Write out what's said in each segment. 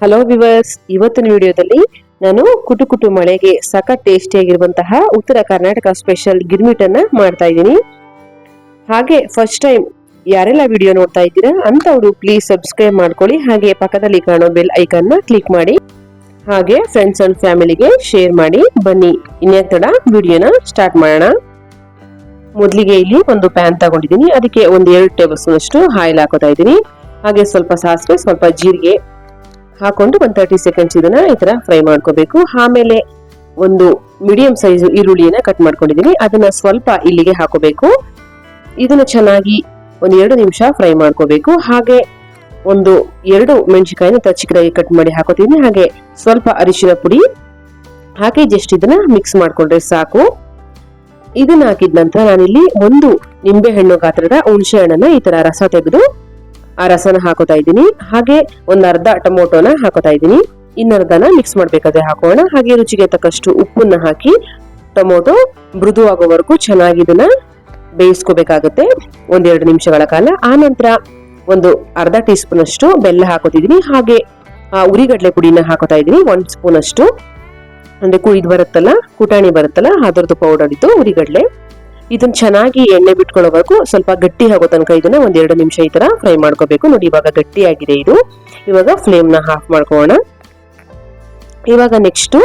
Hello viewers ಇವತ್ತಿನ ವಿಡಿಯೋದಲ್ಲಿ ನಾನು ಕುಟು ಕುಟು ಮಳೆಗೆ ಸಖತ್ ಟೇಸ್ಟಿಯಾಗಿರುವಂತಹ ಉತ್ತರ ಕರ್ನಾಟಕ ಸ್ಪೆಷಲ್ ಗಿರ್ಮಿಟ್ ಅನ್ನ ಮಾಡ್ತಾ ಇದ್ದೀನಿ. ಹಾಗೆ ಫಸ್ಟ್ ಟೈಮ್ ಯಾರೆಲ್ಲ ವಿಡಿಯೋ ನೋಡ್ತಾ ಇದ್ದೀರಾ ಅಂತವರು ಪ್ಲೀಸ್ ಸಬ್ಸ್ಕ್ರೈಬ್ ಮಾಡ್ಕೊಳ್ಳಿ, ಹಾಗೆ ಪಕ್ಕದಲ್ಲಿ ಕಾಣೋ ಬೆಲ್ ಐಕನ್ನ ಕ್ಲಿಕ್ ಮಾಡಿ, ಹಾಗೆ ಫ್ರೆಂಡ್ಸ್ ಅಂಡ್ ಫ್ಯಾಮಿಲಿಗೆ ಶೇರ್ ಮಾಡಿ, ಬನ್ನಿ ಇನ್ನೇನ್ ತಡ ವಿಡಿಯೋನ ಸ್ಟಾರ್ಟ್ ಮಾಡೋಣ. ಮೊದಲಿಗೆ ಇಲ್ಲಿ ಒಂದು ಪ್ಯಾನ್ ತಗೊಂಡಿದ್ದೀನಿ, ಅದಕ್ಕೆ ಒಂದು ಎರಡು ಟೇಬಲ್ ಸ್ಪೂನ್ ಅಷ್ಟು ಆಯಿಲ್ ಹಾಕೋತಾ ಇದ್ದೀನಿ. ಹಾಗೆ ಸ್ವಲ್ಪ ಸಾಸಿವೆ, ಸ್ವಲ್ಪ ಜೀರಿಗೆ ಹಾಕೊಂಡು ಒಂದು ತರ್ಟಿ ಸೆಕೆಂಡ್ಸ್ ಇದನ್ನ ಈ ತರ ಫ್ರೈ ಮಾಡ್ಕೋಬೇಕು. ಆಮೇಲೆ ಒಂದು ಮೀಡಿಯಂ ಸೈಜ್ ಈರುಳ್ಳಿಯನ್ನ ಕಟ್ ಮಾಡ್ಕೊಂಡಿದೀನಿ ಅದನ್ನ ಸ್ವಲ್ಪ ಇಲ್ಲಿಗೆ ಹಾಕೋಬೇಕು. ಇದನ್ನ ಚೆನ್ನಾಗಿ ಒಂದು ಎರಡು ನಿಮಿಷ ಫ್ರೈ ಮಾಡ್ಕೋಬೇಕು. ಹಾಗೆ ಒಂದು ಎರಡು ಮೆಣಸಿನಕಾಯಿನ ತಚ್ಚಿಕಾಯಿ ಕಟ್ ಮಾಡಿ ಹಾಕೋತೀನಿ ಹಾಗೆ ಸ್ವಲ್ಪ ಅರಿಶಿನ ಪುಡಿ. ಹಾಗೆ ಜಸ್ಟ್ ಇದನ್ನ ಮಿಕ್ಸ್ ಮಾಡ್ಕೊಂಡ್ರೆ ಸಾಕು. ಇದನ್ನ ಹಾಕಿದ ನಂತರ ನಾನಿಲ್ಲಿ ಒಂದು ನಿಂಬೆ ಹಣ್ಣು ಗಾತ್ರದ ಹುಣಸೆ ಹಣ್ಣನ್ನ ಈ ತರ ರಸ ತೆಗೆದು ಆ ರಸನ ಹಾಕೋತಾ ಇದ್ದೀನಿ. ಹಾಗೆ ಒಂದ್ ಅರ್ಧ ಟೊಮೊಟೊನ ಹಾಕೋತಾ ಇದ್ದೀನಿ. ಇನ್ನರ್ಧನ ಮಿಕ್ಸ್ ಮಾಡ್ಬೇಕಾದ್ರೆ ಹಾಕೋಣ. ಹಾಗೆ ರುಚಿಗೆ ತಕ್ಕಷ್ಟು ಉಪ್ಪನ್ನ ಹಾಕಿ ಟೊಮೊಟೊ ಮೃದು ಆಗೋವರೆಗೂ ಚೆನ್ನಾಗಿ ಇದನ್ನ ಬೇಯಿಸ್ಕೋಬೇಕಾಗುತ್ತೆ. ಒಂದೆರಡು ನಿಮಿಷಗಳ ಕಾಲ. ಆ ನಂತರ ಒಂದು ಅರ್ಧ ಟೀ ಸ್ಪೂನ್ ಅಷ್ಟು ಬೆಲ್ಲ ಹಾಕೋತಿದ್ದೀನಿ. ಹಾಗೆ ಆ ಉರಿಗಡ್ಲೆ ಪುಡಿನ ಹಾಕೋತಾ ಇದ್ದೀನಿ. ಒಂದ್ ಸ್ಪೂನ್ ಅಷ್ಟು ಅಂದ್ರೆ ಕುಯ್ದು ಬರುತ್ತಲ್ಲ, ಕುಟಾಣಿ ಬರುತ್ತಲ್ಲ, ಅದರದ್ದು ಪೌಡರ್ ಇತ್ತು ಉರಿಗಡ್ಲೆ. ಇದನ್ನ ಚೆನ್ನಾಗಿ ಎಣ್ಣೆ ಬಿಟ್ಕೊಳ್ಳೋವರೆಗೂ ಸ್ವಲ್ಪ ಗಟ್ಟಿ ಆಗೋ ತನಕ ಇದನ್ನ ಒಂದೆರಡು ನಿಮಿಷ ಈ ತರ ಫ್ರೈ ಮಾಡ್ಕೋಬೇಕು. ನೋಡಿ, ಇವಾಗ ಗಟ್ಟಿ ಆಗಿದೆ ಇದು. ಇವಾಗ ಫ್ಲೇಮ್ನ ಹಾಫ್ ಮಾಡ್ಕೋಣ ಇವಾಗ ನೆಕ್ಸ್ಟ್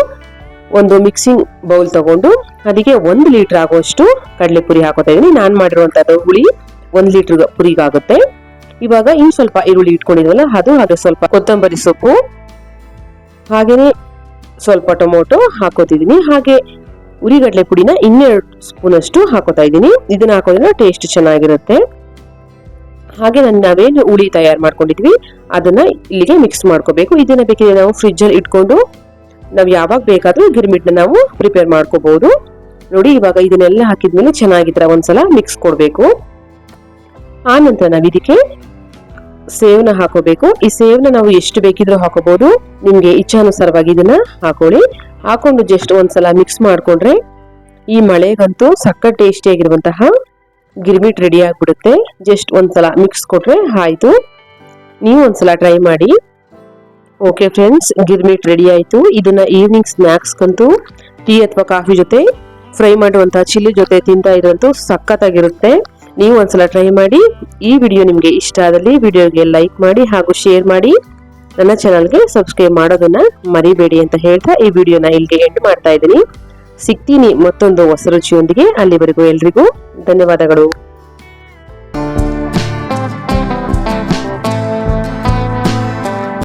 ಒಂದು ಮಿಕ್ಸಿಂಗ್ ಬೌಲ್ ತಗೊಂಡು ಅದಕ್ಕೆ ಒಂದು ಲೀಟರ್ ಆಗುವಷ್ಟು ಕಡಲೆ ಪುರಿ ಹಾಕೋತಾ ಇದೀನಿ. ನಾನು ಮಾಡಿರುವಂತದ್ದು ಹುಳಿ ಒಂದು ಲೀಟರ್ ಪುರಿಗಾಗುತ್ತೆ. ಇವಾಗ ಇನ್ನು ಸ್ವಲ್ಪ ಈರುಳ್ಳಿ ಇಟ್ಕೊಂಡಿದ್ವಲ್ಲ, ಅದು ಹಾಗೆ ಸ್ವಲ್ಪ ಕೊತ್ತಂಬರಿ ಸೊಪ್ಪು ಹಾಗೆಯೇ ಸ್ವಲ್ಪ ಟೊಮೊಟೊ ಹಾಕೋತಿದ್ದೀನಿ ಹಾಗೆ ಉರಿಗಡ್ಲೆ ಪುಡಿನ ಇನ್ನೆರಡು ಸ್ಪೂನ್ ಅಷ್ಟು ಹಾಕೋತಾ ಇದ್ದೀನಿ. ಇದನ್ನ ಹಾಕೋದ್ರಿಂದ ಟೇಸ್ಟ್ ಚೆನ್ನಾಗಿರುತ್ತೆ. ಹಾಗೆ ನಾನು ನಾವೇನು ಹುಳಿ ತಯಾರು ಮಾಡ್ಕೊಂಡಿದ್ವಿ, ಅದನ್ನ ಇಲ್ಲಿಗೆ ಮಿಕ್ಸ್ ಮಾಡ್ಕೋಬೇಕು. ಇದನ್ನ ಬೇಕಿದ್ರೆ ನಾವು ಫ್ರಿಜ್ ಅಲ್ಲಿ ಇಟ್ಕೊಂಡು, ನಾವು ಯಾವಾಗ ಬೇಕಾದ್ರೂ ಗಿರ್ಮಿಟ್ನ ನಾವು ಪ್ರಿಪೇರ್ ಮಾಡ್ಕೋಬಹುದು ನೋಡಿ, ಇವಾಗ ಇದನ್ನೆಲ್ಲ ಹಾಕಿದ್ಮೇಲೆ ಚೆನ್ನಾಗಿದ್ರೆ ಒಂದ್ಸಲ ಮಿಕ್ಸ್ ಕೊಡಬೇಕು. ಆ ನಂತರ ನಾವು ಇದಕ್ಕೆ ಸೇವ್ನ ಹಾಕೋಬೇಕು. ಈ ಸೇವ್ನ ನಾವು ಎಷ್ಟು ಬೇಕಿದ್ರೂ ಹಾಕೋಬಹುದು ನಿಮ್ಗೆ ಇಚ್ಛಾನುಸಾರವಾಗಿ ಇದನ್ನ ಹಾಕೊಳ್ಳಿ. ಹಾಕೊಂಡು ಜಸ್ಟ್ ಒಂದ್ಸಲ ಮಿಕ್ಸ್ ಮಾಡ್ಕೊಂಡ್ರೆ ಈ ಮಳೆಗಂತೂ ಸಕ್ಕ ಟೇಸ್ಟಿ ಆಗಿರುವಂತಹ ಗಿರ್ಮಿಟ್ ರೆಡಿ ಆಗಿಬಿಡುತ್ತೆ. ಜಸ್ಟ್ ಒಂದ್ಸಲ ಮಿಕ್ಸ್ ಕೊಟ್ರೆ ಆಯ್ತು. ನೀವು ಒಂದ್ಸಲ ಟ್ರೈ ಮಾಡಿ. ಓಕೆ ಫ್ರೆಂಡ್ಸ್ ಗಿರ್ಮಿಟ್ ರೆಡಿ ಆಯ್ತು. ಇದನ್ನ ಈವ್ನಿಂಗ್ ಸ್ನ್ಯಾಕ್ಸ್ಗಂತೂ ಟೀ ಅಥವಾ ಕಾಫಿ ಜೊತೆ ಫ್ರೈ ಮಾಡುವಂತಹ ಚಿಲ್ಲಿ ಜೊತೆ ತಿಂತಾ ಇದ್ರಂತೂ ಸಖತ್ತಾಗಿರುತ್ತೆ. ನೀವು ಒಂದ್ಸಲ ಟ್ರೈ ಮಾಡಿ. ಈ ವಿಡಿಯೋ ನಿಮಗೆ ಇಷ್ಟ ಆದಲ್ಲಿ ವಿಡಿಯೋಗೆ ಲೈಕ್ ಮಾಡಿ ಹಾಗೂ ಶೇರ್ ಮಾಡಿ. ನನ್ನ ಚಾನಲ್ಗೆ ಸಬ್ಸ್ಕ್ರೈಬ್ ಮಾಡೋದನ್ನ ಮರಿಬೇಡಿ ಅಂತ ಹೇಳ್ತಾ ಈ ವಿಡಿಯೋನ ಇಲ್ಲಿಗೆ ಎಂಡ್ ಮಾಡ್ತಾ ಇದ್ದೀನಿ. ಸಿಗ್ತೀನಿ ಮತ್ತೊಂದು ಹೊಸ ರುಚಿಯೊಂದಿಗೆ ಅಲ್ಲಿವರೆಗೂ ಎಲ್ರಿಗೂ ಧನ್ಯವಾದಗಳು.